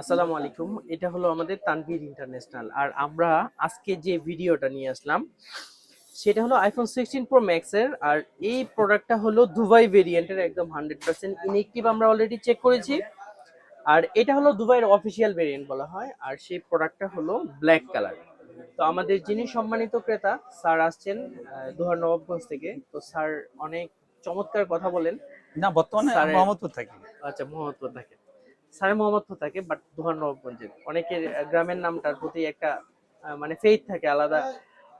আসসালামু আলাইকুম। এটা হলো আমাদের তানভীর ইন্টারন্যাশনাল। আর আমরা আজকে যে ভিডিওটা নিয়ে আসলাম সেটা হলো আইফোন সিক্সটিন প্রো ম্যাক্সের আর এই প্রোডাক্টটা হলো দুবাই ভেরিয়েন্টের একদম হান্ড্রেড পার্সেন্ট ইনেকটিভ আমরা অলরেডি চেক করেছি। আর এটা হলো দুবাইয়ের অফিসিয়াল ভেরিয়েন্ট বলা হয়। আর সেই প্রোডাক্টটা হলো ব্ল্যাক কালার তো আমাদের যিনি সম্মানিত ক্রেতা স্যার আসছেন দুহার নবাবগঞ্জ থেকে। তো স্যার অনেক চমৎকার কথা বলেন। না বর্তমানে মোহাম্মদপুর থাকি। আচ্ছা মোহাম্মদপুর থাকে স্যার মোহাম্মদপুর থাকে বাট দুহার নবাবগঞ্জের অনেকের গ্রামের নামটার প্রতি একটা মানে ফেইথ থাকে, আলাদা।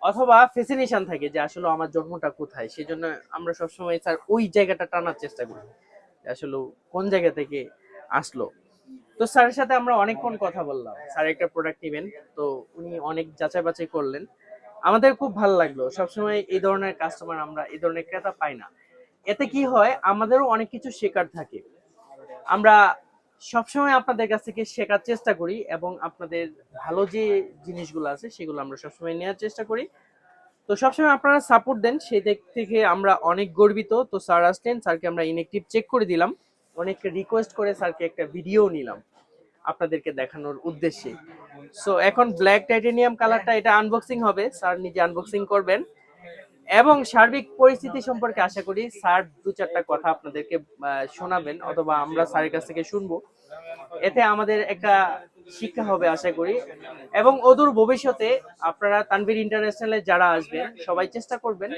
অথবা ফেসিনেশন থাকে যে আসলে আমার জন্মটা কোথায়। সেই জন্য আমরা সবসময় স্যার ওই জায়গাটা টানার চেষ্টা করি আসলে কোন জায়গা থেকে আসলো। তো স্যারের সাথে আমরা অনেকক্ষণ কথা বললাম। স্যার একটা প্রোডাক্ট নেবেন, তো উনি অনেক যাচাই বাছাই করলেন। আমাদের খুব ভালো লাগল। সবসময় এই ধরনের কাস্টমার আমরা, এই ধরনের ক্রেতা পাই না। এতে কি হয়, আমাদেরও অনেক কিছু শেখার থাকে। আমরা সবসময় আপনাদের কাছ থেকে শেখার চেষ্টা করি এবং আপনাদের ভালো যে জিনিসগুলো আছে সেগুলো আমরা সবসময় নেওয়ার চেষ্টা করি। তো সবসময় আপনারা সাপোর্ট দেন, সেই দিক থেকে আমরা অনেক গর্বিত। তো স্যার আসলেন, স্যারকে আমরা ইনেকটিভ চেক করে দিলাম। অনেক রিকোয়েস্ট করে স্যারকে একটা ভিডিও নিলাম আপনাদেরকে দেখানোর উদ্দেশ্যে। সো এখন ব্ল্যাক টাইটেনিয়াম কালারটা এটা আনবক্সিং হবে। স্যার নিজে আনবক্সিং করবেন। এবং সার্বিক পরিস্থিতি সম্পর্কে আশা করি স্যার দু চারটা কথা আপনাদেরকে শোনাবেন অথবা আমরা স্যারের কাছ থেকে শুনব। এতে আমাদের একটা শিক্ষা হবে আশা করি। এবং অদূর ভবিষ্যতে আপনারা তানভীর ইন্টারন্যাশনালে যারা আসবেন, সবাই চেষ্টা করবেন।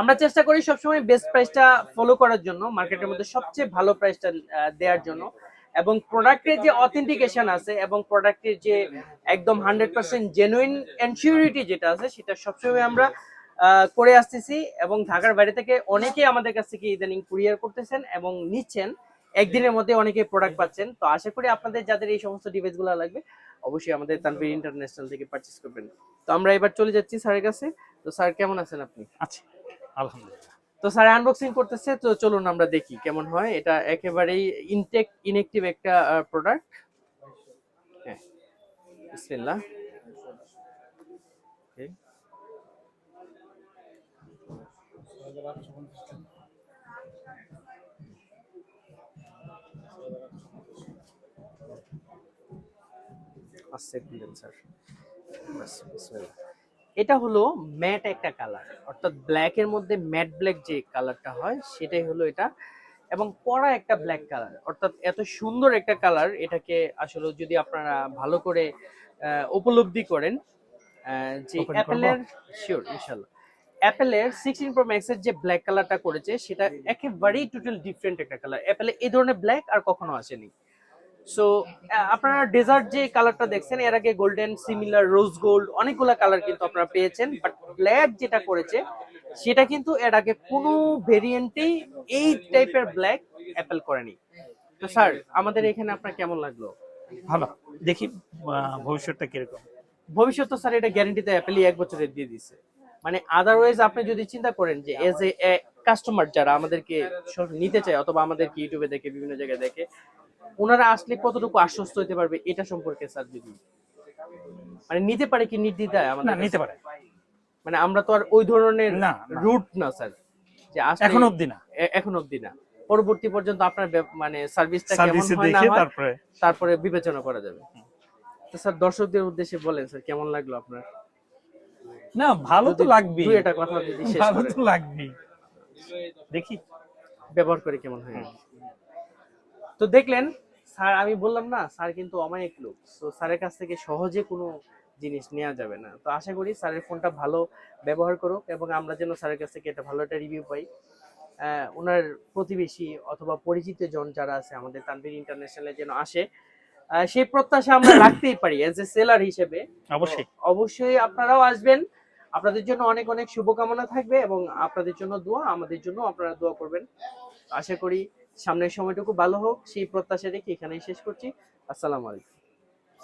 আমরা চেষ্টা করি সবসময় বেস্ট প্রাইসটা ফলো করার জন্য মার্কেটের মধ্যে সবচেয়ে ভালো প্রাইসটা দেওয়ার জন্য। এবং প্রোডাক্টের যে অথেন্টিকেশন আছে এবং প্রোডাক্টের যে একদম হান্ড্রেড পার্সেন্ট জেনুইন এনসিউরিটি যেটা আছে, সেটা সবসময় আমরা করে আসতেছি এবং ঢাকার বাইরে থেকে অনেকেই আমাদের কাছ থেকে ইদানিং কুরিয়ার করতেছেন এবং নিচ্ছেন। একদিনের মধ্যে অনেকে প্রোডাক্ট পাচ্ছেন। তো আশা করি আপনাদের যাদের এই সমস্ত ডিভাইসগুলো লাগবে অবশ্যই আমাদের তানভীর ইন্টারন্যাশনাল থেকে পারচেস করবেন। তো আমরা এবার চলে যাচ্ছি স্যারের কাছে। তো স্যার কেমন আছেন আপনি? আচ্ছা আলহামদুলিল্লাহ। তো স্যার আনবক্সিং করতেছে তো চলুন আমরা দেখি কেমন হয়। এটা একেবারেই ইনটেক ইনএক্টিভ একটা প্রোডাক্ট হ্যাঁ বিসমিল্লাহ। Okay. দিলেন স্যার এটা হলো ম্যাট একটা কালার অর্থাৎ ব্ল্যাক এর মধ্যে ম্যাট ব্ল্যাক যে কালারটা হয় সেটাই হলো এটা। এবং কড়া একটা ব্ল্যাক কালার অর্থাৎ এত সুন্দর একটা কালার এটাকে আসলে যদি আপনারা ভালো করে আহ, উপলব্ধি করেন আহ, যে অ্যাপেলের শিওর ইনশাল্লাহ। অ্যাপেলের সিক্সটিন প্রো ম্যাক্সের যে ব্ল্যাক কালারটা করেছে সেটা একেবারেই টোটাল ডিফারেন্ট একটা কালার অ্যাপেলে এই ধরনের ব্ল্যাক আর কখনো আসেনি। সো আপনারা ডেজার্ট যে কালারটা দেখছেন এর আগে গোল্ডেন সিমিলার রোজ গোল্ড অনেকগুলা কালার কিন্তু আপনারা পেয়েছেন। বাট ব্ল্যাক যেটা করেছে সেটা কিন্তু এর আগে কোনো ভেরিয়েন্টেই এই টাইপের ব্ল্যাক অ্যাপেল করেনি। তো স্যার আমাদের এখানে আপনার কেমন লাগল? ভালো। দেখি ভবিষ্যৎটা কীরকম। ভবিষ্যৎ তো স্যার এটা গ্যারান্টিতে অ্যাপেলই এক বছরের দিয়ে দিছে মানে আদারওয়াইজ আপনি যদি চিন্তা করেন যে এজ এ কাস্টমার যারা আমাদেরকে নিতে চায় অথবা আমাদেরকে ইউটিউবে দেখে বিভিন্ন জায়গায় দেখে ওনারা আসলে কতটুকু আশ্বস্ত হতে পারবে এটা সম্পর্কে স্যার যদি মানে নিতে পারে কি নির্দ্বিধায় আমাদের নিতে পারে। মানে আমরা তো আর ওই ধরনের। রুট না। স্যার যে এখন অবধি না। এখন অবধি না। পরবর্তী পর্যন্ত আপনার মানে সার্ভিসটা কেমন হয় না তারপরে তারপরে বিবেচনা করা যাবে। তো স্যার দর্শকদের উদ্দেশ্যে বলেন স্যার কেমন লাগল আপনার? না ভালো তো যদি লাগবেই। দুই একটা কথা যদি শেষ ভালো তো লাগবেই। দেখি। ব্যবহার করে কেমন হয়? তো দেখলেন স্যার আমি বললাম না স্যার কিন্তু অমায়িক লোক। তো স্যারের কাছ থেকে সহজে কোনো জিনিস নেওয়া যাবে না। তো আশা করি স্যারের ফোনটা ভালো ব্যবহার করুক এবং আমরা যেন স্যারের কাছ থেকে একটা ভালো একটা রিভিউ পাই। ওনার প্রতিবেশী অথবা পরিচিত জন যারা আছে আমাদের তানভীর ইন্টারন্যাশনালে যেন আসে। সেই প্রত্যাশা আমরা রাখতেই পারি এজ এ সেলার হিসেবে। অবশ্যই। অবশ্যই আপনারাও আসবেন। আপনাদের জন্য অনেক অনেক শুভকামনা থাকবে এবং আপনাদের জন্য দোয়া আমাদের জন্য আপনারা দোয়া করবেন। আশা করি সামনের সময়টুকু ভালো হোক সেই প্রত্যাশা রেখে এখানেই শেষ করছি। আসসালামু আলাইকুম।